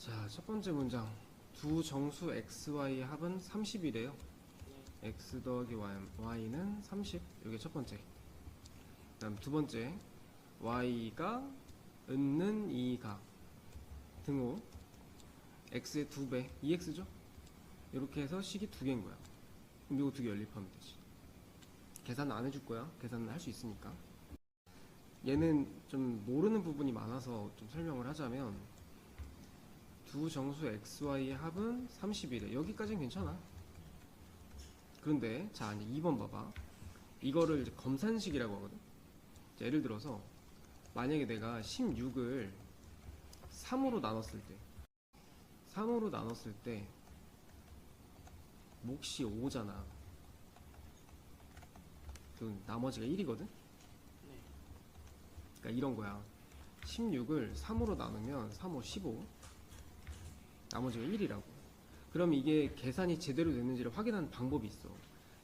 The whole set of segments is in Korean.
자, 첫 번째 문장. 두 정수 xy의 합은 30이래요. x 더하기 y, y는 30. 이게 첫 번째. 그다음 두 번째. y가 은는 2가 등호 x의 두 배, 2x죠? 이렇게 해서 식이 두 개인 거야. 그럼 이거 두 개 연립하면 되지. 계산 안 해줄 거야. 계산은 할 수 있으니까. 얘는 좀 모르는 부분이 많아서 좀 설명을 하자면 두 정수 xy의 합은 30이래. 여기까지는 괜찮아. 그런데 자 이제 2번 봐봐. 이거를 이제 검산식이라고 하거든. 자, 예를 들어서 만약에 내가 16을 3으로 나눴을 때 3으로 나눴을 때 몫이 5잖아. 그 나머지가 1이거든. 그러니까 이런 거야. 16을 3으로 나누면 3, 5, 15. 나머지가 1이라고. 그럼 이게 계산이 제대로 됐는지를 확인하는 방법이 있어.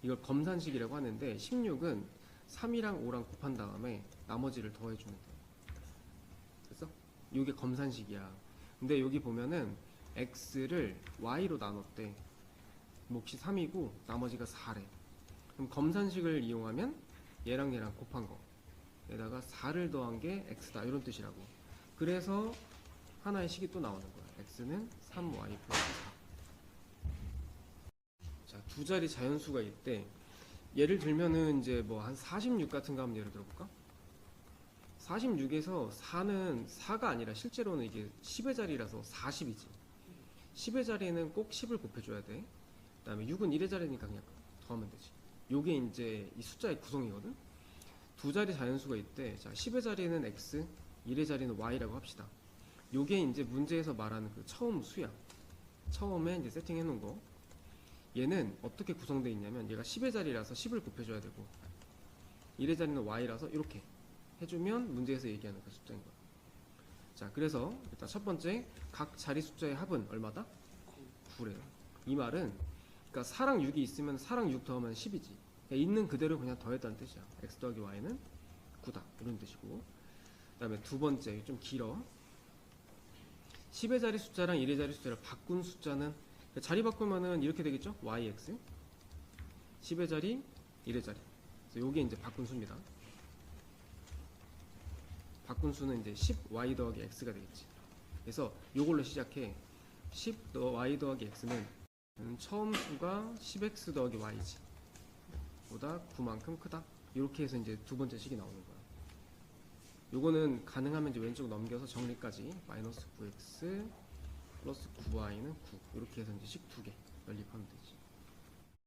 이걸 검산식이라고 하는데 16은 3이랑 5랑 곱한 다음에 나머지를 더해주면 돼. 됐어? 이게 검산식이야. 근데 여기 보면은 x를 y로 나눴대. 몫이 3이고 나머지가 4래. 그럼 검산식을 이용하면 얘랑 얘랑 곱한 거. 에다가 4를 더한 게 x다 이런 뜻이라고. 그래서 하나의 식이 또 나오는 거야. X는 3y 플러스 4. 자, 두 자리 자연수가 있대. 예를 들면은 이제 뭐 한 46 같은 거 한번 예를 들어볼까? 46에서 4는 4가 아니라 실제로는 이게 10의 자리라서 40이지. 10의 자리에는 꼭 10을 곱해줘야 돼. 그 다음에 6은 1의 자리니까 그냥 더하면 되지. 요게 이제 이 숫자의 구성이거든? 두 자리 자연수가 있대. 자, 10의 자리는 x, 1의 자리는 y라고 합시다. 요게 이제 문제에서 말하는 그 처음 수야. 처음에 이제 세팅해 놓은 거. 얘는 어떻게 구성되어 있냐면 얘가 10의 자리라서 10을 곱해줘야 되고 1의 자리는 y라서 이렇게 해주면 문제에서 얘기하는 그 숫자인 거야. 자, 그래서 일단 첫 번째 각 자리 숫자의 합은 얼마다? 9래요. 이 말은 그러니까 4랑 6이 있으면 4랑 6 더하면 10이지. 있는 그대로 그냥 더했다는 뜻이야. x 더하기 y는 9다. 이런 뜻이고. 그 다음에 두 번째 좀 길어. 10의 자리 숫자랑 1의 자리 숫자를 바꾼 숫자는 자리 바꾸면은 이렇게 되겠죠? yx. 10의 자리 1의 자리. 그래서 요게 이제 바꾼 수입니다. 바꾼 수는 이제 10y 더하기 x가 되겠지. 그래서 요걸로 시작해. 10 더 y 더하기 x는 처음 수가 10x 더하기 y지. 보다 9만큼 크다. 이렇게 해서 이제 두 번째 식이 나오는 거야 요 거는 가능하면 이제 왼쪽 넘겨서 정리까지. 마이너스 9x 플러스 9y는 9 이렇게 해서 이제 식 두 개 연립하면 되지.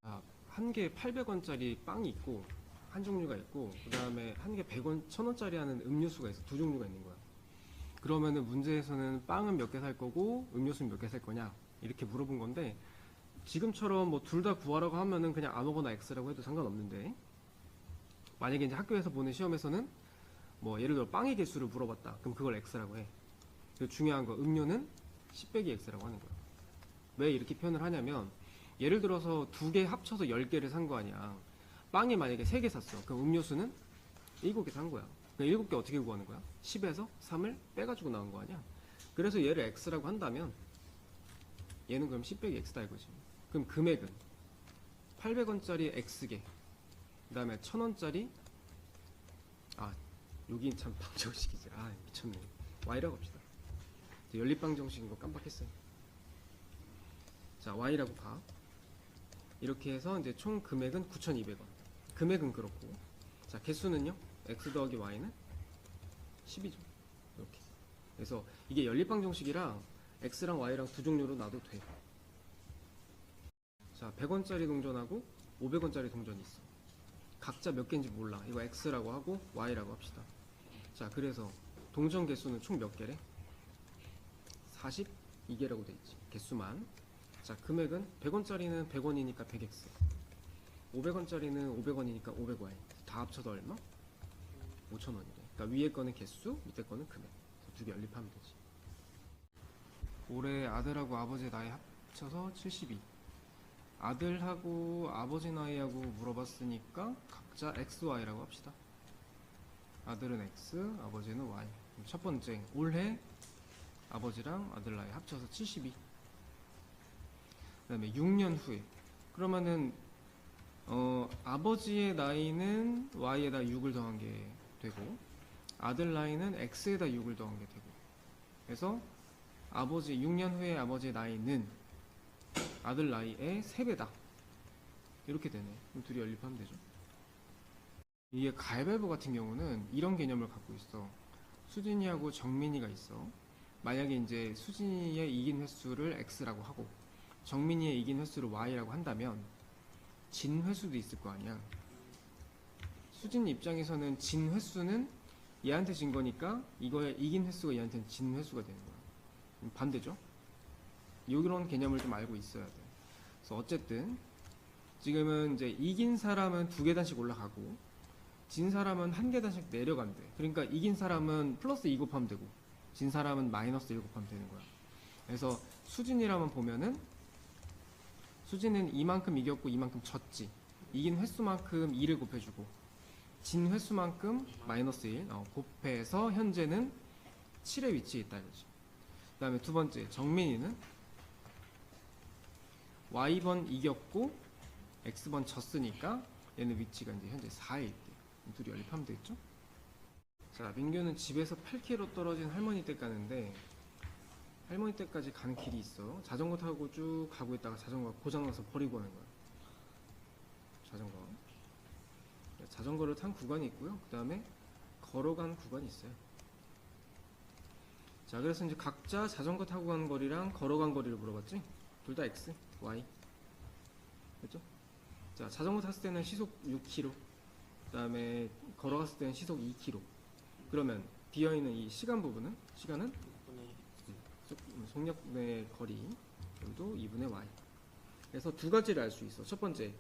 아, 한개 800원짜리 빵이 있고 한 종류가 있고 그 다음에 한 개 100원 1000원짜리 하는 음료수가 있어. 두 종류가 있는 거야. 그러면은 문제에서는 빵은 몇 개 살 거고 음료수는 몇 개 살 거냐? 이렇게 물어본 건데 지금처럼 뭐 둘 다 구하라고 하면은 그냥 아무거나 x라고 해도 상관없는데 만약에 이제 학교에서 보는 시험에서는 뭐 예를 들어 빵의 개수를 물어봤다. 그럼 그걸 x라고 해. 중요한 거 음료는 10 빼기 x라고 하는 거야. 왜 이렇게 표현을 하냐면 예를 들어서 두 개 합쳐서 10개를 산 거 아니야. 빵이 만약에 3개 샀어. 그럼 음료수는 7개 산 거야. 그럼 7개 어떻게 구하는 거야? 10에서 3을 빼가지고 나온 거 아니야? 그래서 얘를 x라고 한다면 얘는 그럼 10 빼기 x다 이거지. 그럼 금액은 800원짜리 x개 그 다음에 1000원짜리 아 여기 참 방정식이지. 아 미쳤네. Y라고 합시다. 연립방정식인 거 깜빡했어요. 자 y라고 가. 이렇게 해서 이제 총 금액은 9,200원. 금액은 그렇고. 자 개수는요? X 더하기 y는 10이죠. 이렇게. 그래서 이게 연립방정식이랑 x랑 y랑 두 종류로 놔도 돼. 자, 100원짜리 동전하고 500원짜리 동전이 있어. 각자 몇 개인지 몰라. 이거 X라고 하고 Y라고 합시다. 자, 그래서 동전 개수는 총 몇 개래? 42개라고 돼 있지. 개수만. 자, 금액은 100원짜리는 100원이니까 100X. 500원짜리는 500원이니까 500Y. 다 합쳐서 얼마? 5,000원이래. 그러니까 위에 거는 개수, 밑에 거는 금액. 두 개 연립하면 되지. 올해 아들하고 아버지 나이 합쳐서 72. 아들하고 아버지 나이하고 물어봤으니까 각자 X, Y라고 합시다. 아들은 X, 아버지는 Y. 첫 번째, 올해 아버지랑 아들 나이 합쳐서 72. 그 다음에 6년 후에. 그러면은 어, 아버지의 나이는 y에다 6을 더한 게 되고 아들 나이는 x에다 6을 더한 게 되고. 그래서 아버지 6년 후에 아버지의 나이는 아들 나이의 3배다. 이렇게 되네. 그럼 둘이 연립하면 되죠 이게 가위바위보 같은 경우는 이런 개념을 갖고 있어 수진이하고 정민이가 있어 만약에 이제 수진이의 이긴 횟수를 x라고 하고 정민이의 이긴 횟수를 y라고 한다면 진 횟수도 있을 거 아니야. 수진 입장에서는 진 횟수는 얘한테 진 거니까 이거에 이긴 횟수가 얘한테는 진 횟수가 되는 거야. 음, 반대죠? 이런 개념을 좀 알고 있어야 돼. 그래서 어쨌든 지금은 이제 이긴 사람은 두 계단씩 올라가고 진 사람은 한 계단씩 내려간대. 그러니까 이긴 사람은 플러스 2 곱하면 되고 진 사람은 마이너스 1 곱하면 되는 거야. 그래서 수진이라면 보면은 수진은 이만큼 이겼고 이만큼 졌지. 이긴 횟수만큼 2를 곱해주고 진 횟수만큼 마이너스 1 어, 곱해서 현재는 7의 위치에 있다 이거지. 그 다음에 두 번째 정민이는 y번 이겼고 x번 졌으니까 얘는 위치가 이제 현재 4에 있대. 둘이 연립하면 되겠죠? 자 민규는 집에서 8km 떨어진 할머니 댁 가는데 할머니 댁까지 가는 길이 있어. 자전거 타고 쭉 가고 있다가 자전거가 고장나서 버리고 가는 거야. 자전거. 자전거를 탄 구간이 있고요. 그 다음에 걸어간 구간이 있어요. 자, 그래서 이제 각자 자전거 타고 간 거리랑 걸어간 거리를 물어봤지? 둘 다 x, y. 그렇죠? 자, 자전거 탔을 때는 시속 6km. 그 다음에 걸어갔을 때는 시속 2km. 그러면 비어 있는 이 시간 부분은? 시간은? 속- 속력 내 거리 여기도 2분의 y 그래서 두 가지를 알 수 있어 첫 번째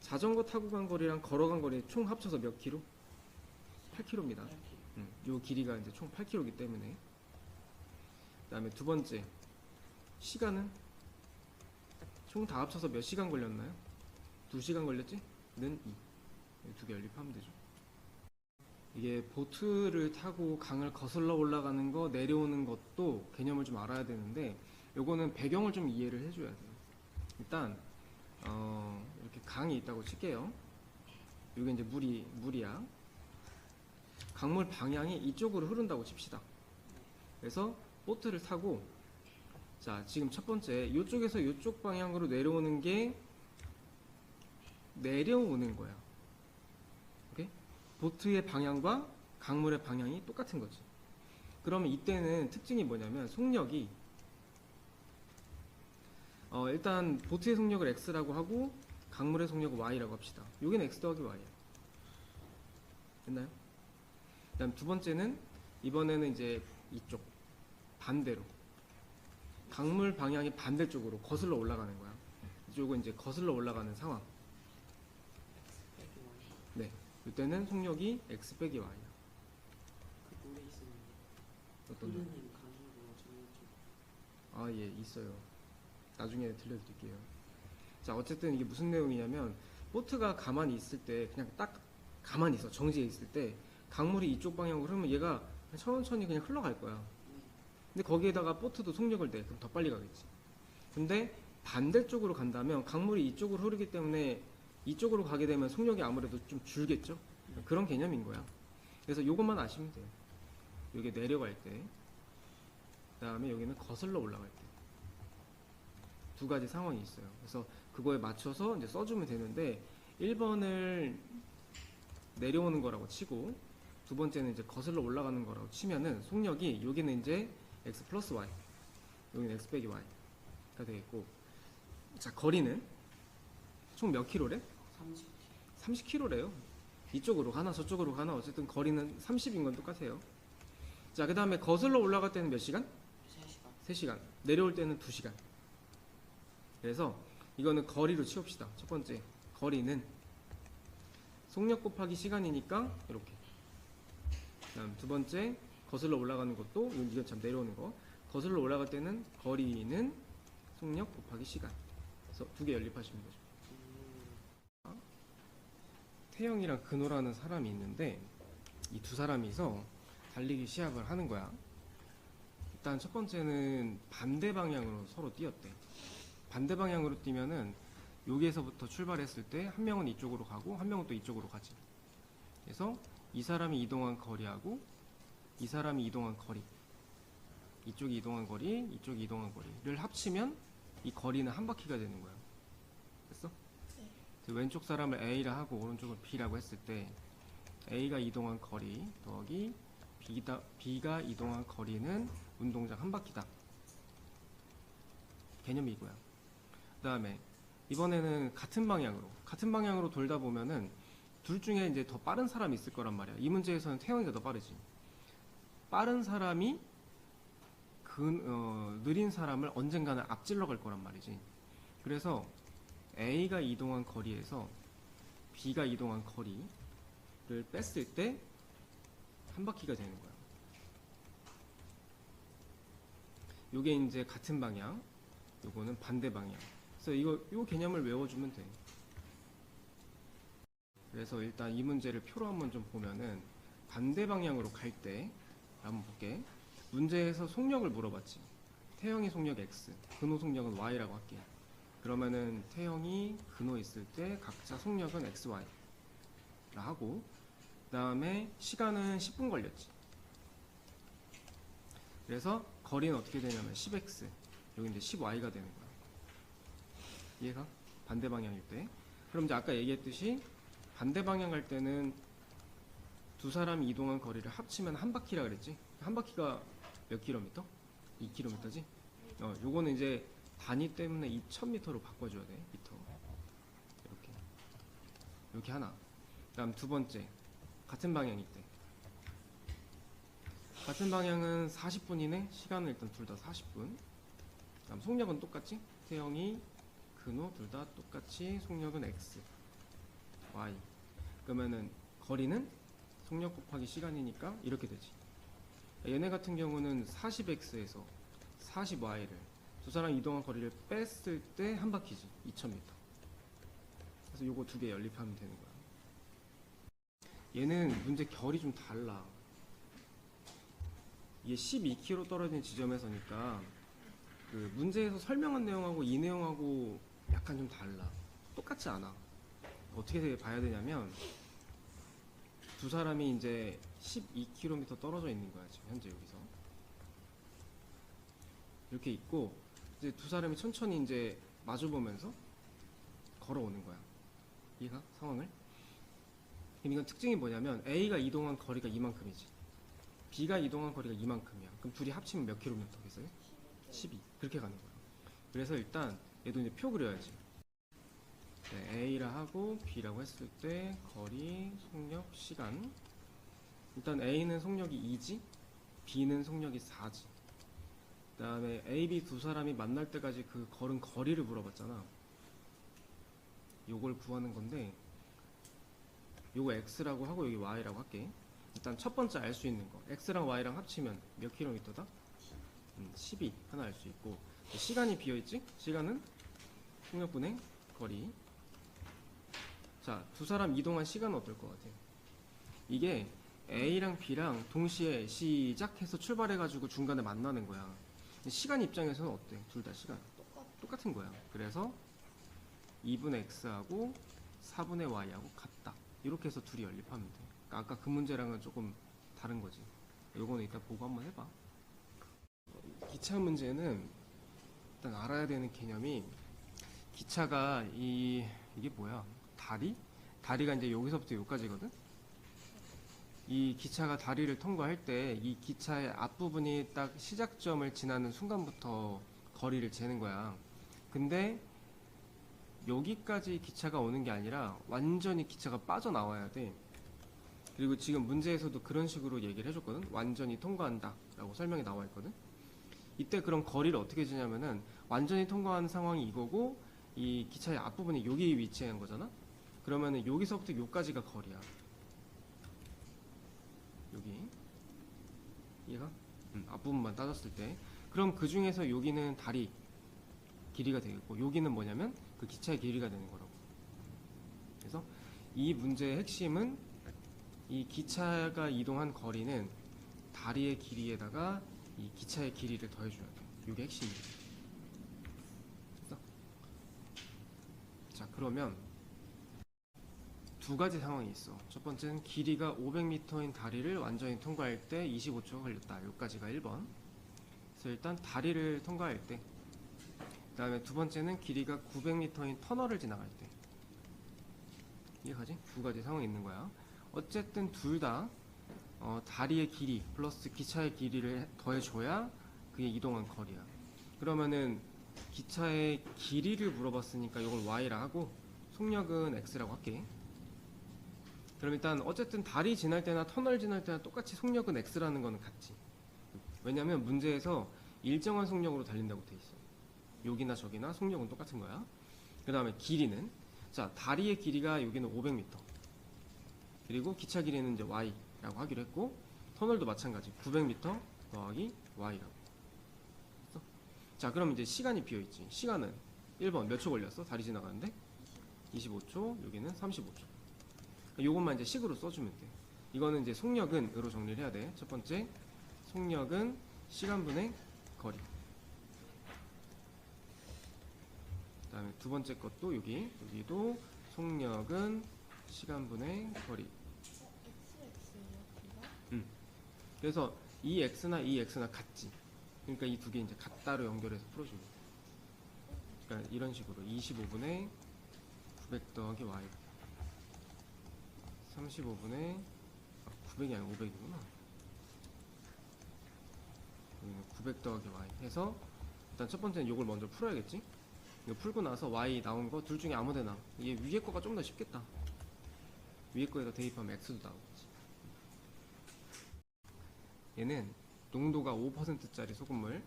자전거 타고 간 거리랑 걸어간 거리 총 합쳐서 몇 킬로? 8킬로입니다 음, 요 길이가 이제 총 8킬로이기 때문에 그 다음에 두 번째 시간은 총 다 합쳐서 몇 시간 걸렸나요? 2시간 걸렸지? 는 2. 두 개 연립하면 되죠. 이게 보트를 타고 강을 거슬러 올라가는 거 내려오는 것도 개념을 좀 알아야 되는데 요거는 배경을 좀 이해를 해줘야 돼요. 일단 어, 이렇게 강이 있다고 칠게요. 여기 이제 물이 물이야. 강물 방향이 이쪽으로 흐른다고 칩시다. 그래서 보트를 타고 자 지금 첫 번째 이쪽에서 이쪽 방향으로 내려오는 게 내려오는 거야. 보트의 방향과 강물의 방향이 똑같은 거지. 그러면 이때는 특징이 뭐냐면 속력이 어, 일단 보트의 속력을 x라고 하고 강물의 속력을 y라고 합시다. 여기는 x 더하기 y야. 됐나요? 그다음 두 번째는 이번에는 이제 이쪽 반대로 강물 방향이 반대쪽으로 거슬러 올라가는 거야. 이쪽은 이제 거슬러 올라가는 상황. 네. 이때는 속력이 x 빼기 y야. 그 노래 있었는데 어떤 거? 선생님 강의로 저는 좀 아, 예, 있어요. 나중에 들려드릴게요. 자, 어쨌든 이게 무슨 내용이냐면, 보트가 가만히 있을 때, 그냥 딱 가만히 있어. 정지해 있을 때, 강물이 이쪽 방향으로 흐르면 얘가 천천히 그냥 흘러갈 거야. 근데 거기에다가 보트도 속력을 내. 그럼 더 빨리 가겠지. 근데 반대쪽으로 간다면, 강물이 이쪽으로 흐르기 때문에 이쪽으로 가게 되면 속력이 아무래도 좀 줄겠죠? 그런 개념인 거야. 그래서 이것만 아시면 돼요. 여기 내려갈 때, 그 다음에 여기는 거슬러 올라갈 때. 두 가지 상황이 있어요. 그래서 그거에 맞춰서 이제 써주면 되는데 1번을 내려오는 거라고 치고 두 번째는 이제 거슬러 올라가는 거라고 치면은 속력이 여기는 이제 x 플러스 y 여기는 x 빼기 y가 되겠고 자 거리는 총 몇 킬로래? 30 30km래요. 이쪽으로 가나 저쪽으로 가나 어쨌든 거리는 30인 건 똑같아요. 자, 그 다음에 거슬러 올라갈 때는 몇 시간? 3시간 3시간. 내려올 때는 2시간. 그래서 이거는 거리로 치웁시다. 첫 번째, 거리는 속력 곱하기 시간이니까 이렇게. 그다음 두 번째, 거슬러 올라가는 것도 이건 참 내려오는 거. 거슬러 올라갈 때는 거리는 속력 곱하기 시간. 그래서 두 개 연립하시면 되죠. 음, 태영이랑 근호라는 사람이 있는데 이 두 사람이서 달리기 시합을 하는 거야. 일단 첫 번째는 반대 방향으로 서로 뛰었대. 반대 방향으로 뛰면은 여기에서부터 출발했을 때 한 명은 이쪽으로 가고 한 명은 또 이쪽으로 가지. 그래서 이 사람이 이동한 거리하고 이 사람이 이동한 거리, 이쪽이 이동한 거리, 이쪽이 이동한 거리를 합치면 이 거리는 한 바퀴가 되는 거야. 왼쪽 사람을 A라 하고 오른쪽을 B라고 했을 때 A가 이동한 거리 더하기 B가, B가 이동한 거리는 운동장 한 바퀴다. 개념이 이거야. 그 다음에 이번에는 같은 방향으로 같은 방향으로 돌다 보면은 둘 중에 이제 더 빠른 사람이 있을 거란 말이야. 이 문제에서는 태영이가 더 빠르지. 빠른 사람이 그 어, 느린 사람을 언젠가는 앞질러 갈 거란 말이지. 그래서 A가 이동한 거리에서 B가 이동한 거리를 뺐을 때 한 바퀴가 되는 거야. 요게 이제 같은 방향, 요거는 반대 방향. 그래서 이거 요 개념을 외워주면 돼. 그래서 일단 이 문제를 표로 한번 좀 보면은 반대 방향으로 갈 때 한번 볼게. 문제에서 속력을 물어봤지. 태형이 속력 x, 근호 속력은 y라고 할게. 그러면은 태형이 근호 있을 때 각자 속력은 x, y 라 하고 그 다음에 시간은 10분 걸렸지. 그래서 거리는 어떻게 되냐면 10x 여기 이제 10y가 되는 거야. 이해가? 반대 방향일 때. 그럼 이제 아까 얘기했듯이 반대 방향 갈 때는 두 사람이 이동한 거리를 합치면 한 바퀴라 그랬지. 한 바퀴가 몇 킬로미터? 2킬로미터지? 어, 요거는 이제 단위 때문에 2000m로 바꿔줘야 돼. 미터. 이렇게. 이렇게 하나. 그 다음 두 번째. 같은 방향일 때. 같은 방향은 40분이네. 시간은 일단 둘 다 40분. 그 다음 속력은 똑같지? 태형이 근호 둘 다 똑같이 속력은 x, y. 그러면은 거리는 속력 곱하기 시간이니까 이렇게 되지. 얘네 같은 경우는 40x에서 40y를 두 사람 이동한 거리를 뺐을 때 한 바퀴지 2000m. 그래서 요거 두 개 연립하면 되는 거야. 얘는 문제 결이 좀 달라. 이게 12km 떨어진 지점에서니까 그 문제에서 설명한 내용하고 이 내용하고 약간 좀 달라. 똑같지 않아. 어떻게 봐야 되냐면 두 사람이 이제 12km 떨어져 있는 거야 지금 현재 여기서 이렇게 있고 이제 두 사람이 천천히 이제 마주 보면서 걸어오는 거야. 이해가 상황을? 그럼 이건 특징이 뭐냐면 A가 이동한 거리가 이만큼이지. B가 이동한 거리가 이만큼이야. 그럼 둘이 합치면 몇 킬로미터겠어요? 12. 그렇게 가는 거야. 그래서 일단 얘도 이제 표 그려야지. 네, A라 하고 B라고 했을 때 거리, 속력, 시간. 일단 A는 속력이 2지, B는 속력이 4지. 그 다음에 A, B 두 사람이 만날 때까지 그 걸은 거리를 물어봤잖아. 요걸 구하는 건데 요거 X라고 하고 여기 Y라고 할게. 일단 첫 번째 알 수 있는 거 X랑 Y랑 합치면 몇 킬로미터다? 음, 12 하나 알 수 있고 시간이 비어있지? 시간은 속력분의 거리 자, 두 사람 이동한 시간은 어떨 것 같아요? 이게 A랑 B랑 동시에 시작해서 출발해가지고 중간에 만나는 거야. 시간 입장에서는 어때? 둘 다 시간 똑같 똑같은 거야. 그래서 2분의 X하고 4분의 Y하고 같다. 이렇게 해서 둘이 연립하면 돼. 그러니까 아까 그 문제랑은 조금 다른 거지. 요거는 이따 보고 한번 해봐. 기차 문제는 일단 알아야 되는 개념이 기차가 이 이게 뭐야? 다리? 다리가 이제 여기서부터 여기까지거든. 이 기차가 다리를 통과할 때 이 기차의 앞부분이 딱 시작점을 지나는 순간부터 거리를 재는 거야. 근데 여기까지 기차가 오는 게 아니라 완전히 기차가 빠져나와야 돼. 그리고 지금 문제에서도 그런 식으로 얘기를 해줬거든. 완전히 통과한다. 라고 설명이 나와 있거든. 이때 그럼 거리를 어떻게 재냐면은 완전히 통과한 상황이 이거고 이 기차의 앞부분이 여기 위치한 거잖아. 그러면은 여기서부터 여기까지가 거리야. 여기. 얘가 음, 앞부분만 따졌을 때. 그럼 그 중에서 여기는 다리 길이가 되겠고 여기는 뭐냐면 그 기차의 길이가 되는 거라고. 그래서 이 문제의 핵심은 이 기차가 이동한 거리는 다리의 길이에다가 이 기차의 길이를 더해줘야 돼. 이게 핵심이에요. 자 그러면 두 가지 상황이 있어. 첫 번째는 길이가 500m인 다리를 완전히 통과할 때 25초가 걸렸다. 여기까지가 1번. 그래서 일단 다리를 통과할 때. 그 다음에 두 번째는 길이가 900m인 터널을 지나갈 때. 이해가지? 두 가지 상황이 있는 거야. 어쨌든 둘다 어, 다리의 길이 플러스 기차의 길이를 더해줘야 그게 이동한 거리야. 그러면은 기차의 길이를 물어봤으니까 이걸 y라 하고 속력은 x라고 할게. 그럼 일단 어쨌든 다리 지날 때나 터널 지날 때나 똑같이 속력은 x라는 거는 같지. 왜냐면 문제에서 일정한 속력으로 달린다고 돼 있어. 여기나 저기나 속력은 똑같은 거야. 그 다음에 길이는 자 다리의 길이가 여기는 500m. 그리고 기차 길이는 이제 y라고 하기로 했고 터널도 마찬가지 900m 더하기 y라고. 자 그럼 이제 시간이 비어 있지. 시간은 1번 몇 초 걸렸어? 다리 지나가는데 25초. 여기는 35초. 요것만 이제 식으로 써주면 돼. 이거는 이제 속력은 으로 정리를 해야 돼. 첫 번째 속력은 시간분의 거리. 그 다음에 두 번째 것도 여기 여기도 속력은 시간분의 거리. 그래서 이 x나 이 x나 같지. 그러니까 이 두 개 이제 같다로 연결해서 돼. 그러니까 이런 식으로 25분의 900 더하기 y 35분의 900이 아니라 500이구나. 여기는 900 더하기 y 해서 일단 첫 번째는 이걸 먼저 풀어야겠지. 이거 풀고 나서 y 나온 거 둘 중에 아무데나 이게 위에 거가 좀 더 쉽겠다. 위에 거에다 대입하면 x도 나오겠지. 얘는 농도가 5%짜리 소금물,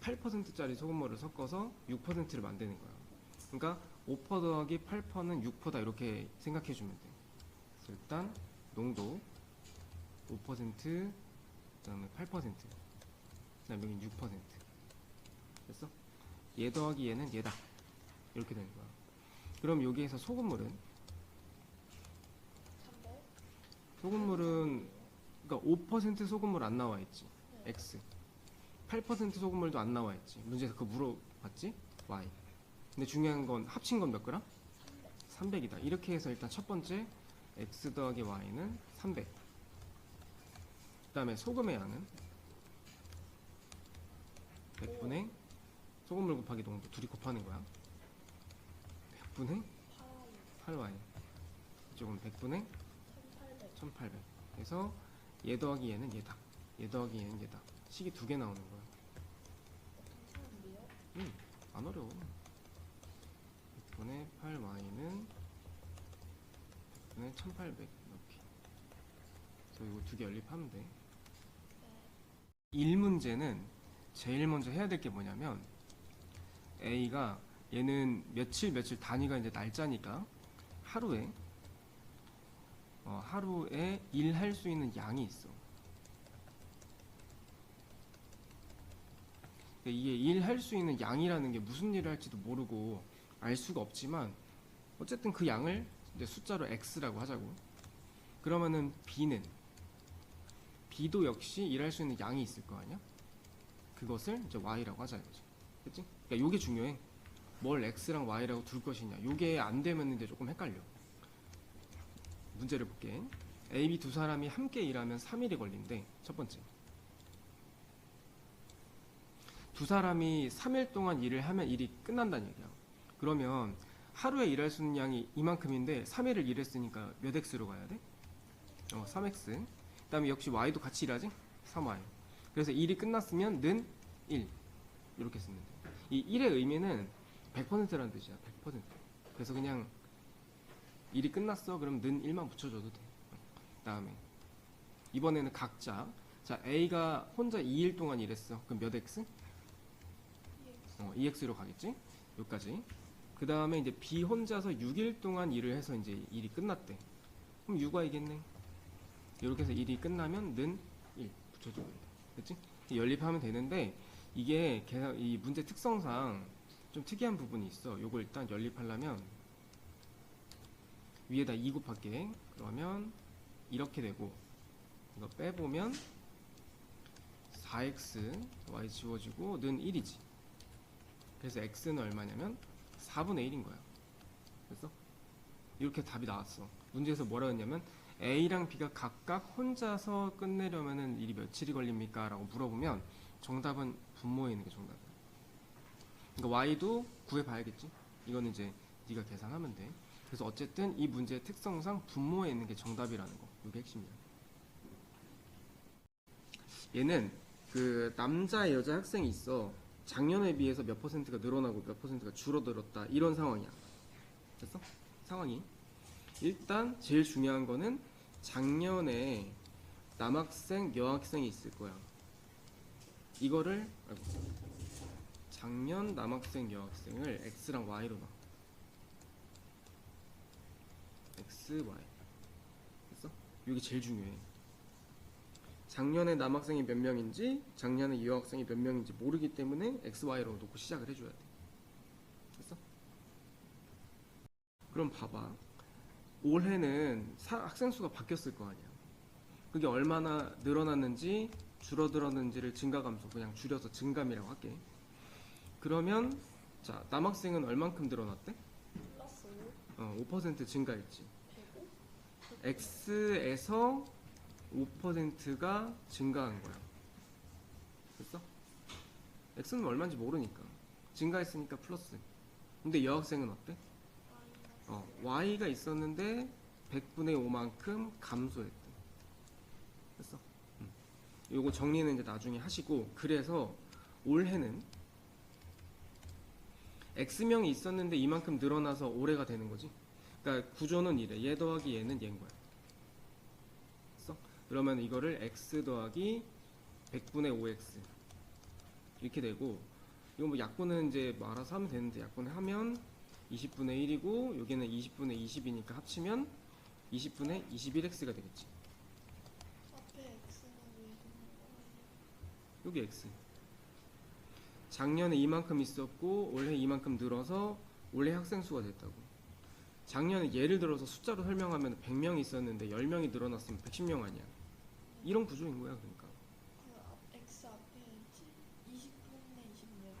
8%짜리 소금물을 섞어서 6%를 만드는 거야. 그러니까 5% 더하기 8%는 6%다 이렇게 생각해 주면 돼. 일단 농도 5% 그 다음에 8% 그 다음에 여기 6% 됐어? 얘 더하기 얘는 얘다 이렇게 되는 거야. 그럼 여기에서 소금물은 소금물은 그러니까 5% 소금물 안 나와 있지. X. 8% 소금물도 안 나와 있지. 문제에서 그거 물어봤지? Y. 근데 중요한 건 합친 건 몇 그램? 300이다. 이렇게 해서 일단 첫 번째 x 더하기 y는 300. 그 다음에 소금의 양은 100분의 소금물 곱하기 농도 둘이 곱하는 거야. 100분의 8y. 이쪽은 100분의 1800. 그래서 얘 더하기 얘는 얘다. 얘 더하기 얘는 얘다. 식이 두 개 나오는 거야. 응, 안 어려워. 100분의 8y는 100분의 1800 이렇게. 그래서 이거 두 개 연립하면 돼. 1문제는 제일 먼저 해야 될 게 뭐냐면 A가 얘는 며칠 며칠 단위가 이제 날짜니까 하루에 어, 하루에 일할 수 있는 양이 있어. 이게 일할 수 있는 양이라는 게 무슨 일을 할지도 모르고 알 수가 없지만 어쨌든 그 양을 이제 숫자로 x라고 하자고. 그러면은 b는 b도 역시 일할 수 있는 양이 있을 거 아니야? 그것을 이제 y라고 하자 이거지. 그치? 그러니까 요게 중요해. 뭘 x랑 y라고 둘 것이냐. 요게 안 되면 이제 조금 헷갈려. 문제를 볼게. A, B 두 사람이 함께 일하면 3일이 걸린대. 첫 번째. 두 사람이 3일 동안 일을 하면 일이 끝난다는 얘기야. 그러면 하루에 일할 수 있는 양이 이만큼인데 3일을 일했으니까 몇 x로 가야 돼? 어, 3x. 그 다음에 역시 y도 같이 일하지? 3y. 그래서 일이 끝났으면 는 1. 이렇게 쓰면 돼. 이 1의 의미는 100%라는 뜻이야. 100%. 그래서 그냥 일이 끝났어. 그럼 는 1만 붙여줘도 돼. 그다음에 이번에는 각자 자 A가 혼자 2일 동안 일했어. 그럼 몇 x? 어, 2x로 가겠지? 여기까지. 그 다음에 이제 B 혼자서 6일 동안 일을 해서 이제 일이 끝났대. 그럼 6y겠네. 이렇게 해서 일이 끝나면 는 1 붙여주면 돼. 그치? 연립하면 되는데 이게 계산, 이 문제 특성상 좀 특이한 부분이 있어. 요걸 일단 연립하려면 위에다 2 곱할게. 그러면 이렇게 되고 이거 빼보면 4x y 지워지고 는 1이지. 그래서 x는 얼마냐면 4분의 1인 거야. 그래서 이렇게 답이 나왔어. 문제에서 뭐라 했냐면 a랑 b가 각각 혼자서 끝내려면은 일이 며칠이 걸립니까? 라고 물어보면 정답은 분모에 있는 게 정답이야. 그러니까 y도 구해 봐야겠지. 이거는 이제 네가 계산하면 돼. 그래서 어쨌든 이 문제의 특성상 분모에 있는 게 정답이라는 거. 이게 핵심이야. 얘는 그 남자 여자 학생이 있어. 작년에 비해서 몇 퍼센트가 늘어나고 몇 퍼센트가 줄어들었다. 이런 상황이야. 됐어? 상황이. 일단 제일 중요한 거는 작년에 남학생, 여학생이 있을 거야. 이거를 아이고. 작년 남학생, 여학생을 x랑 y로 놔. x, y. 됐어? 이게 제일 중요해. 작년에 남학생이 몇 명인지, 작년에 여학생이 몇 명인지 모르기 때문에 x, y로 놓고 시작을 해줘야 돼. 됐어? 그럼 봐봐. 올해는 사- 학생 수가 바뀌었을 거 아니야. 그게 얼마나 늘어났는지 줄어들었는지를 증가감수 그냥 줄여서 증감이라고 할게. 그러면 자 남학생은 얼만큼 늘어났대? 어, 5% 증가했지. 105? x에서 5%가 증가한 거야. 됐어? x는 얼마인지 모르니까 증가했으니까 플러스. 근데 여학생은 어때? 어, y가 있었는데 100분의 5만큼 감소했대. 됐어? 음. 요거 정리는 이제 나중에 하시고 그래서 올해는 x명이 있었는데 이만큼 늘어나서 올해가 되는 거지. 그러니까 구조는 이래. 얘 더하기 얘는 얘인 거야. 그러면 이거를 x 더하기 100분의 5x 이렇게 되고 이거 뭐 약분은 이제 뭐 알아서 하면 되는데 약분을 하면 20분의 1이고 여기는 20분의 20이니까 합치면 20분의 21x가 되겠지. 여기 x. 작년에 이만큼 있었고 올해 이만큼 늘어서 올해 학생 수가 됐다고. 작년에 예를 들어서 숫자로 설명하면 100명 있었는데 10명이 늘어났으면 110명 아니야. 이런 구조인 거야, 그러니까. 그 앞, x 앞에 있지? 20분의 20몇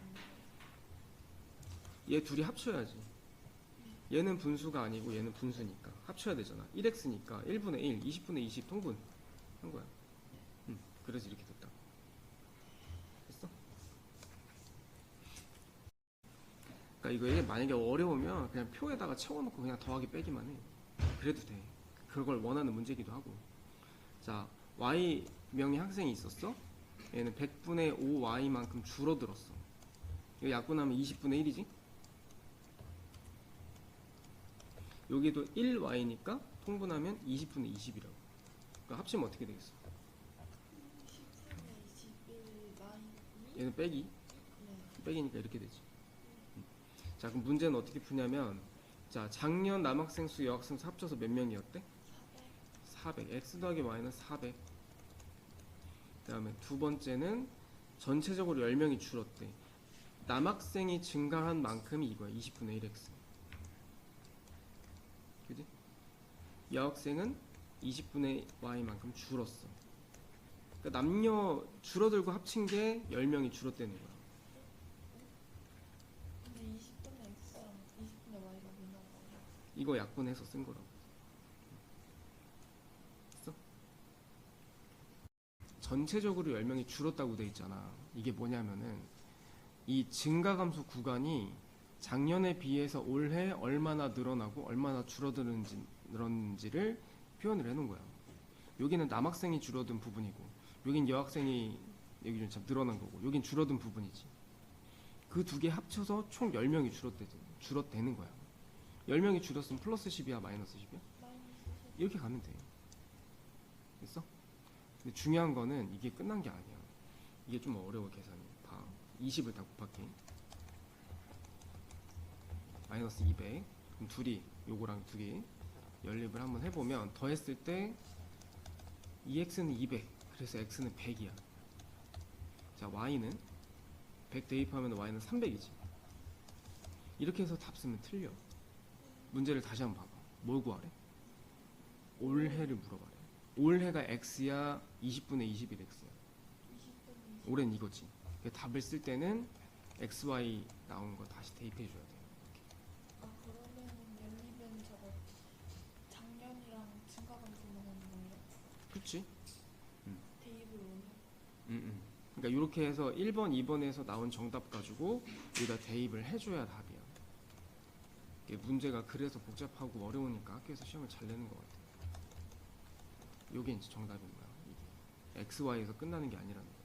얘 둘이 합쳐야지. 얘는 분수가 아니고 얘는 분수니까 합쳐야 되잖아. 1x니까 1분의 1, 20분의 20 통분 한 거야. 음, 그래서 이렇게 됐다. 됐어? 그러니까 이거 만약에 어려우면 그냥 표에다가 채워놓고 그냥 더하기 빼기만 해. 그래도 돼. 그걸 원하는 문제기도 하고. 자, y 명의 학생이 있었어. 얘는 100분의 5y만큼 줄어들었어. 이거 약분하면 20분의 1이지? 여기도 1y니까 통분하면 20분의 20이라고. 그러니까 합치면 어떻게 되겠어? 10분의 21 마이너스 얘는 빼기, 네. 빼기니까 이렇게 되지. 음. 자, 그럼 문제는 어떻게 푸냐면, 자, 작년 남학생 수, 여학생 수 합쳐서 몇 명이었대? 400 400. x 더하기 y는 400. 그 다음에 두 번째는 전체적으로 10명이 줄었대. 남학생이 증가한 만큼이 이거야. 20분의 1x. 그지? 여학생은 20분의 y만큼 줄었어. 그러니까 남녀 줄어들고 합친 게 10명이 줄었다는 거야. 근데 20분의 x랑 20분의 y가 뭐냐고 이거 약분해서 쓴 거라고. 됐어? 전체적으로 10명이 줄었다고 돼 있잖아. 이게 뭐냐면은 이 증가감수 구간이 작년에 비해서 올해 얼마나 늘어나고 얼마나 줄어드는지 늘었는지를 표현을 해 놓은 거야. 여기는 남학생이 줄어든 부분이고, 여긴 여학생이 여기 좀 참 늘어난 거고, 여긴 줄어든 부분이지. 그 두 개 합쳐서 총 10명이 줄었대, 줄었대는 거야. 10명이 줄었으면 플러스 10이야, 마이너스 10이야? 마이너스 이렇게 가면 돼. 됐어? 근데 중요한 거는 이게 끝난 게 아니야. 이게 좀 어려워, 계산이. 봐. 20을 다 곱할게. 마이너스 200. 그럼 둘이 요거랑 두개 연립을 한번 해보면 더했을 때 2x는 200. 그래서 x는 100이야. 자, y는 100 대입하면 y는 300이지. 이렇게 해서 답 쓰면 틀려. 문제를 다시 한번 봐봐. 뭘 구하래? 올해를 물어봐래. 올해가 x야, 20분의 21x야. 20분의 올해는 이거지. 그 답을 쓸 때는 x, y 나온 거 다시 대입해 줘야 돼. 아 그러면은 연립은 저거 작년이랑 증가만 들어가는 거예요? 그렇지? 대입을 오늘 음, 음. 그러니까 이렇게 해서 1번, 2번에서 나온 정답 가지고 여기다 대입을 해줘야 답이야. 문제가 그래서 복잡하고 어려우니까 학교에서 시험을 잘 내는 것 같아. 요 게 이제 정답인 거야. 이게 x, y에서 끝나는 게 아니라는.